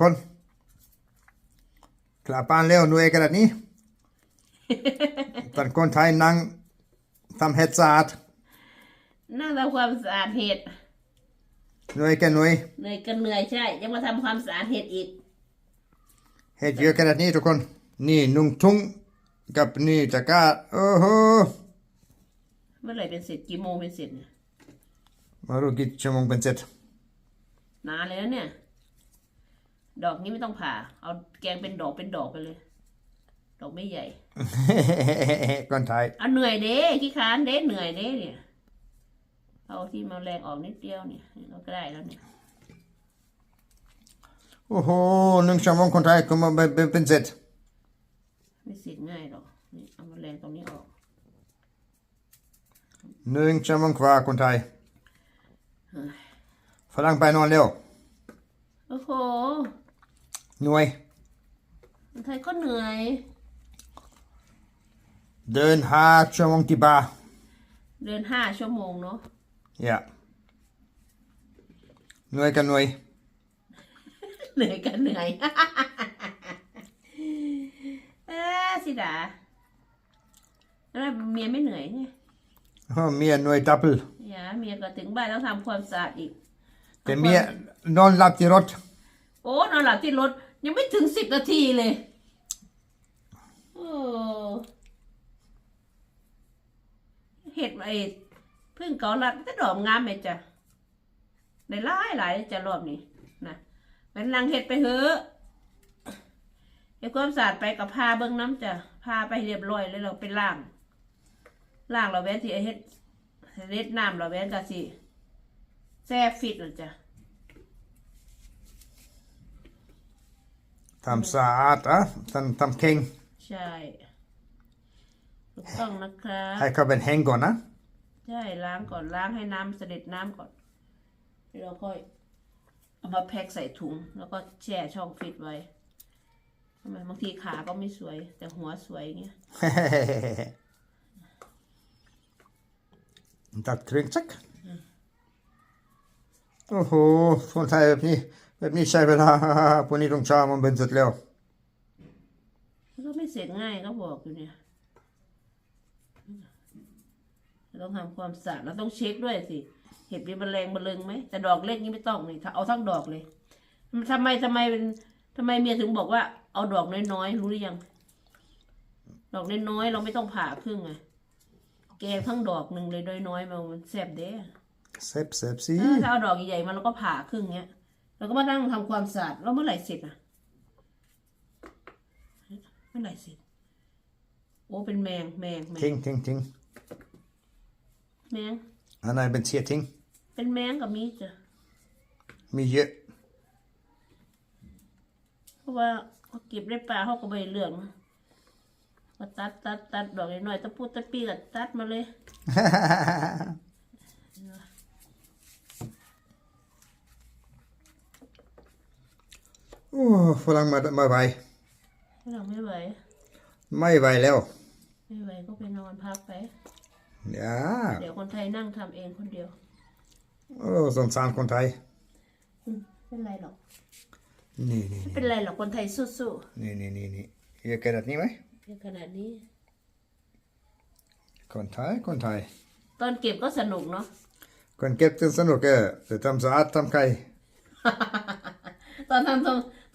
คนกลับบ้านเร็วหน่วยกระดาษนี้ตอนคนไทยนั่งทำเห็ดสะอาดนั่งทำความสะอาดเห็ดหน่วยแกันหน่วยเหนื่อยก็เหนื่อยใช่ ยังมาทำความสะอาดเห็ดอีก เห็ดเยอะขนาดนี้ทุกคน นี่นุ่งทุ่งกับนี่จักราโอ้โหเมื่อไหร่เป็นเสร็จกี่โมงเป็นเสร็จเนี่ยมารู้กี่ชั่วโมงเป็นเสร็จนานเลยนะเนี่ย ดอกนี้ไม่ต้องผ่า เอาแกงเป็นดอกเป็นดอกไปเลย ดอกไม่ใหญ่ คนไทยเอาเหนื่อยเด้ขี้ค้านเด้เหนื่อยเด้เนี่ย เอาที่มาแรงออกนิดเดียวเนี่ยเราก็ได้แล้วเนี่ย โอ้โหหนึ่งชั่วโมงคนไทยก็มาเป็นเป็นเสร็จ ไม่เสร็จง่ายหรอกนี่เอามาแรงตรงนี้ออกหนึ่งชั่วโมงกว่าคนไทยฝรั่งไปนอนเร็ว โอ้โห หน่วยคนไทยก็เหนื่อย เดินหาชั่วโมงที่บาร์เดินห้าชั่วโมงเนาะ อย่าหน่วยกันหน่วย เหนื่อยกันเหนื่อย เออสิดาแล้วเมียไม่เหนื่อยไงอ้าวเมียหน่วยดับเบิลอย่าเมียก็ถึงบ้านต้องทำความสะอาดอีก แต่เมียนอนหลับที่รถ โอ้นอนหลับที่รถ ยังไม่ถึงสิบนาทีเลยโอ้เห็ดไอ้พึ่งเกาลัดจะดอกงามไหมจ๊ะได้หลายหลายจะรอบนี้นะเป็นลังเห็ดไปเถอะเดี๋ยวความสะอาดไปกับพาเบิ้งน้ำจ้ะพาไปเรียบร้อยแล้วเราไปล่างล่างเราแว้นที่ไอ้เฮ็ดเล็ดน้ำเราแว้นกะสิแซ่ฟิตนะจ้ะ ทำสะอาดอะทำทำเข่งใช่ถูกต้องนะคะให้เขาเป็นแห้งก่อนนะ ใช่ล้างก่อนล้างให้น้ำเสด็จน้ำก่อนแล้วเราค่อยเอามาแพ็คใส่ถุง แล้วก็แช่ช่องฟิตไว้ทำไมบางทีขาก็ไม่สวย แต่หัวสวยอย่างเงี้ยตัดเครื่องจักรโอ้โหคนไทยแบบนี้ แบบนี้ใช้เวลาพวกนี้ต้องช้ามันเป็นเสร็จแล้วมันก็ไม่เสร็จง่ายก็บอกอยู่เนี่ยเราต้องทำความสะอาดเราต้องเช็คด้วยสิ เห็ดมีแมลงมาเริงไหมแต่ดอกเล็กนี่ไม่ต้องเลยเอาทั้งดอกเลยทำไมทำไมเป็นทำไมเมียถึงบอกว่าเอาดอกน้อยๆรู้หรือยัง ดอกน้อยๆเราไม่ต้องผ่าครึ่งไงแกงทั้งดอกหนึ่งเลยน้อยๆมามันแซ่บเด้เซฟเซฟสิเออถ้าเอาดอกใหญ่ๆมาเราก็ผ่าครึ่งเงี้ย แล้วก็มานั่งทำความสะอาดแล้วเมื่อไหร่เสร็จอะเมื่อไหร่เสร็จ โอ้เป็นแมงแมงแมงทิ้งทิ้งทิ้งแมงอันไหนเป็นเสียทิ้งเป็นแมงกับมีจ้ะมีเยอะเพราะว่าเขาเก็บได้ปลาเขาก็ไม่ได้เรื่องนะก็ตัดตัดตัดดอกน้อยๆตะปูตะปีก็ตัดมาเลย โอ้ ฝรั่งมาไม่ไหวเราไม่ไหว ไม่ไหวแล้ว ไม่ไหวก็ไปนอนพักไปอย่าเดี๋ยวคนไทยนั่งทำเองคนเดียว โอ้สงสารคนไทยอืมไม่เป็นไรหรอก นี่นี่ไม่เป็นไรหรอกคนไทยสู้นี่นี่นี่นี่เยอะขนาดนี้ไหมๆเพียงขนาดนี้ คนไทย คนไทย ตอนเก็บก็สนุกเนาะ คนเก็บจนสนุกเออแต่ทำสะอาดทำไข่ตอนทำต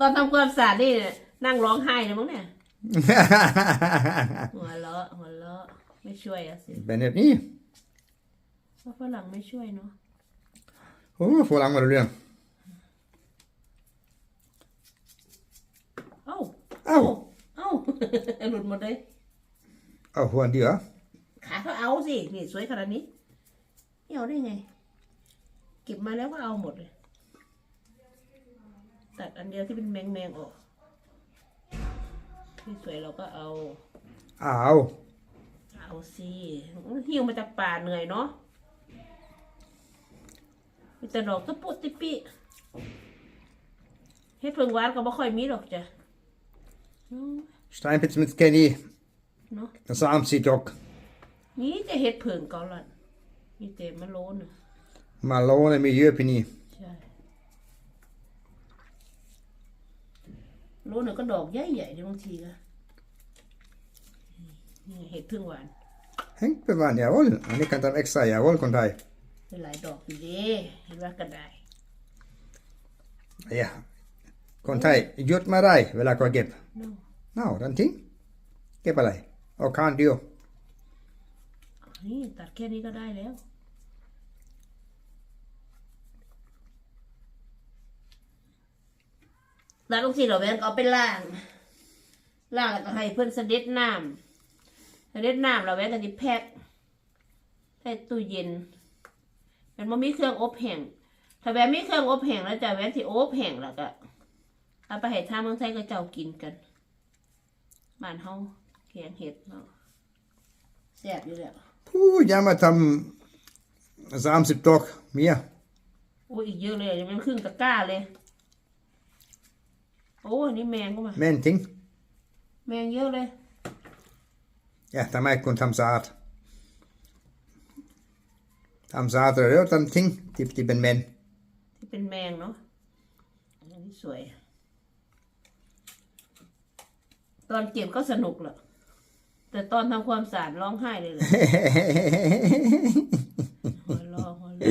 อนตอนทำความสะอาดนี่นั่งร้องไห้เลยมั้งเนี่ยหัวเราะหัวเราะไม่ช่วยอะสิเป็นแบบนี้เพราะฝรั่งไม่ช่วยเนาะโอ้ฝรั่งมาเรื่องเอ้าเอ้าเอ้าหลุดหมดเลยเอาหัวเดียวขาเขาเอาสินี่สวยขนาดนี้ไม่เอาได้ไง เก็บมาแล้วก็เอาหมดเลยตัด อันเดียวที่เป็นแมงแมงๆออกที่สวยเราก็เอาเอาเอาสิหิวมาจากป่าเหนื่อยเนาะมีแต่ดอกตะปุติปิเฮ็ดเพิ่งหวานก็บ่ค่อยมีดอกจ้ะอืม Steinpitz mit Kenny เนาะ das Arm sieht doch มีแต่เฮ็ดเพิ่งเก่าลันมีแต่มะโลน่ะ Malone Miljöpini ใช่ รู้หนึ่งก็ดอกใหญ่ๆเดี๋ยวบางทีก็นี่เห็ดพึ่งหวาน Henk bevan jawohl. En ik kan dan extra jawohl kon hij. เป็นหลายดอกอยู่เด้เห็นว่าก็ได้ Ja. Kon hij jut maar hij. Wil ik wel gep. เนาะ Nou, dan ting. Gep alai. Och kan du. นี่ตัดแค่นี้ก็ได้แล้ว แล้วลูกศิษย์เราแบงก็เอาไปล่างล่างแล้วก็ให้เพื่อนเสด็จน้ำเสด็จน้ำเราแบงก็จะแพ็คใส่ตู้เย็นมันบ่มีเครื่องอบแห้งถ้าแบงมีเครื่องอบแห้งแล้วจะแบงที่อบแห้งแล้วก็เอาไปให้ทางเมืองไทยก็เจ้ากินกันบ้านเฮาแกงเห็ดเนาะแซ่บอยู่แล้ว Puh, ja, maar dan. Samsip toch. Meer. โอ้ยอีกเยอะเลยยังเป็นครึ่งตะกร้าเลย โอ้ยนี่แมงก็มา Mijn ting. แมงเยอะเลย Ja, dan mij kon tam zaad. Tam zaad er ook dan ting. Die, die ben men. ที่เป็นแมงเนาะอันนี้สวย ตอนเก็บก็สนุกแหละแต่ตอนทำความสะอาดร้องไห้เลยเลยหัวเรอหัวเรอ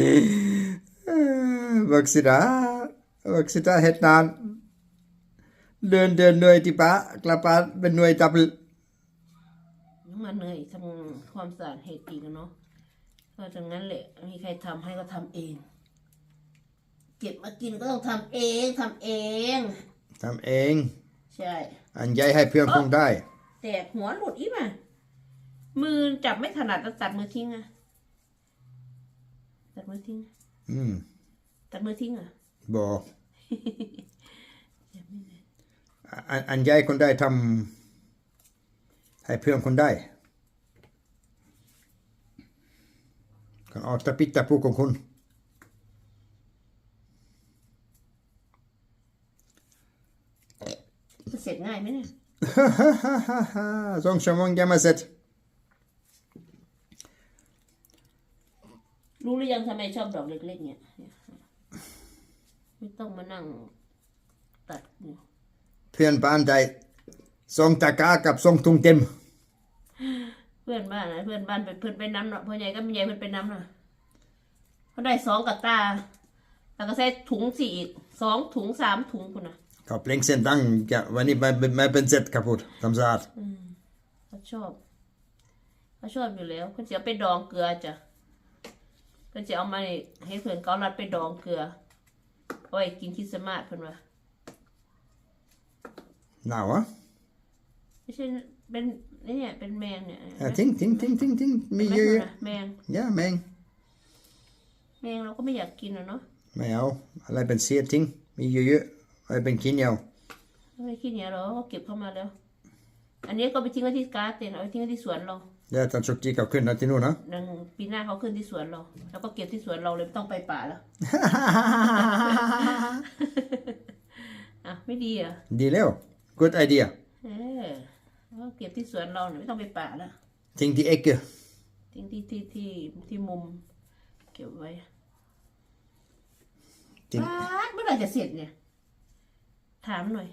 Wat zit daar? Wat zit daar? Het naan. เดิน เดินหน่วยที่ปะกลับปะเป็นหน่วยดับน้ำมันเหนื่อยทำความสะอาดเห็ดอีกอะเนาะเพราะฉะนั้นแหละไม่มีใครทำให้ก็ทำเอง เก็บมากินก็ต้องทำเองทำเองทำเอง ใช่ อันใหญ่ให้เพื่อนคงได้ แตกหัวหลุดอีกอะมือจับไม่ถนัดแล้วตัดมือทิ้งอะตัดมือทิ้ง อืมตัดมือทิ้งอะบอก อันอันใหญ่คนได้ทำให้เพื่อนคนได้ก็เอาตะปิดตะปูของคุณจะเสร็จง่ายไหมเนี่ยสองชั่วโมงจะมาเสร็จรู้หรือยังทำไมชอบดอกเล็กๆเนี่ยเนี่ยไม่ต้องมานั่งตัดเนี่ย เพื่อนบ้านได้สองตะกร้ากับสองถุงเต็ม เพื่อนบ้านนะเพื่อนบ้านไปเพื่อนไปน้ำเนาะพ่อใหญ่ก็ไม่ใหญ่เพื่อนไปน้ำเนาะเขาได้สองกับตา แล้วก็ใส่ถุงสี่อีกสองถุงสามถุงคุณน่ะเขาเปล่งเสียงดัง ja, wanneer mijn, mijn ben zet kapot dan zaad เขาชอบเขาชอบอยู่แล้วเขาจะเอาไปดองเกลือจ้ะก็จะเอามาให้เพื่อนเกาลัดไปดองเกลือเอาไว้กินคริสต์มาสเพื่อนว่า nou hè ไม่ใช่เป็นนี่เนี่ยเป็นแมงเนี่ย ja, ting ting ting ting ting มีไม่เยใช่อะนะแมงๆ ja แมง แมงเราก็ไม่อยากกินอะเนาะไม่เอาอะไรเป็นเสียทิ้งมีเยอะๆอะไรเป็นขี้เหนียวไม่คิดเนี่ยหรอกเขาเก็บเข้ามาแล้ว อันนี้ก็ไปทิ้งไว้ที่การ์ดเต็นเอาไปทิ้งไว้ที่สวนเราเดี๋ยวตอนสุกจีเขาขึ้นนะที่นู่นนะดังปีหน้าเขาขึ้นที่สวนเรา แล้วก็เก็บที่สวนเราเลยไม่ต้องไปป่าแล้วอะไม่ดีเหรอะดีแล้ว good idea เออแล้วก็เก็บที่สวนเราเนี่ยไม่ต้องไปป่าแล้วทิ้งที่เอ็กเกอร์ทิ้งที่ที่ที่ที่มุม เก็บไว้ทิ้งปาดเมื่อไหร่จะเสร็จเนี่ย ถามหน่อย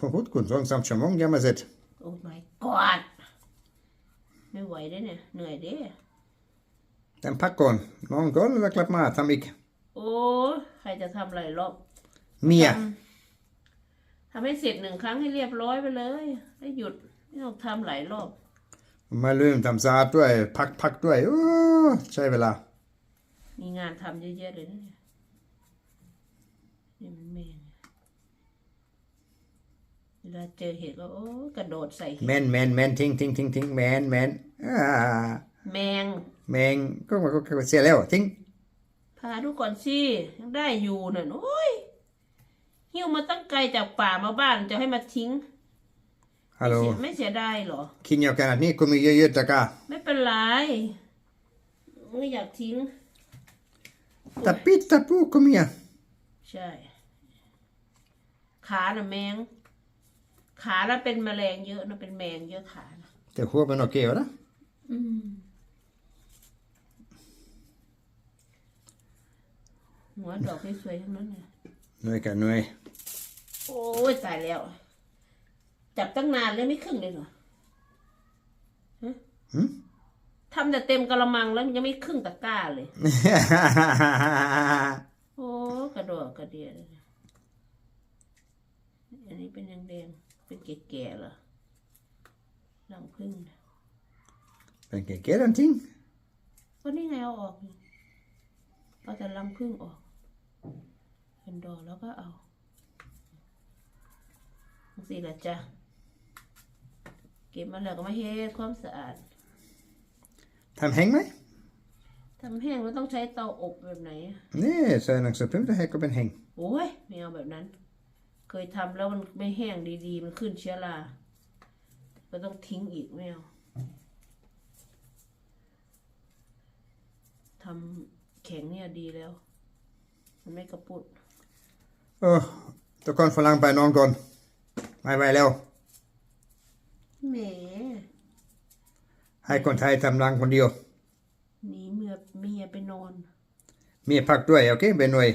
พอพูดคุณสองสามชั่วโมงยังไมาเสร็จโอ้ my god ไม่ไหวเด้เนี่ย เหนื่อยเด้แต่พักก่อนนอนก่อนแล้วกลับมาทำอีกโอ้ยใครจะทำหลายรอบเมีย ทำให้เสร็จหนึ่งครั้งให้เรียบร้อยไปเลยได้หยุดไม่ต้องทำหลายรอบ มาลืมทำสะอาดด้วย พักพักด้วยโอ้ใช้เวลา มีงานทำเยอะแยะเลยนะเนี่ยนี่มันแมงเวลาเจอเห็ดก็โอ้กระโดดใส่เห็ดแมนแมนแมนทิ้งทิ้งทิ้งทิ้งแมนแมนอ่าแมง แมงก็มันก็เสียแล้วทิ้งพาดูก่อนสิยังได้อยู่น่ะโอ้ยหิ้ว มาตั้งไกลจากป่ามาบ้านจะให้มาทิ้งฮัลโหลเสียไม่เสียดายเหรอกินเยอะขนาดนี้คุณมีเยอะๆตะกร้าไม่เป็นไรไม่อยากทิ้งตะปิดตะปูก็มีอะใช่ ขาน่ะแมง ขาน่ะเป็นแมลงเยอะนะเป็นแมงเยอะขานะแต่หัวมันโอเควะนะอืม หัวดอกสวยๆทั้งนั้นเลยหน่วยกับหน่วย โอ้ยตายแล้ว จับตั้งนานเลยไม่ครึ่งเลยเหรอหืมทำแต่เต็มกระมังแล้วมันยังไม่ครึ่งตะกร้าเลย โอ้กระโดดกระเดียเลยนะอันนี้เป็นยังแดงๆเป็นแก่ๆเหรอรังพึ่งนะเป็นเก๋ๆนั่นจริงก็นี่ไงเอาออกนี่เอาแต่รังพึ่งออกเป็นดอกแล้วก็เอา สิละจ้ะเก็บมาแล้วก็มาเฮ็ดความสะอาดทำแห้งไหมทำแห้งแล้วต้องใช้เตาอบแบบไหนอะนี่ใส่หนังสือพิมพ์จะให้ก็เป็นแห้งโอ้ยไม่เอาแบบนั้น เคยทำแล้วมันไม่แห้งดีๆ มันขึ้นเชื้อราก็ต้องทิ้งอีกไม่เอาทำแข็งเนี่ยดีแล้ว มันไม่กระปุดเออทุกคนฝรั่งไปนอนก่อน ไม่ไหวแล้วแหมให้คนไทยทำรังคนเดียว หนีเมียเมียไปนอน มีพักด้วยโอเคเบนหน่วย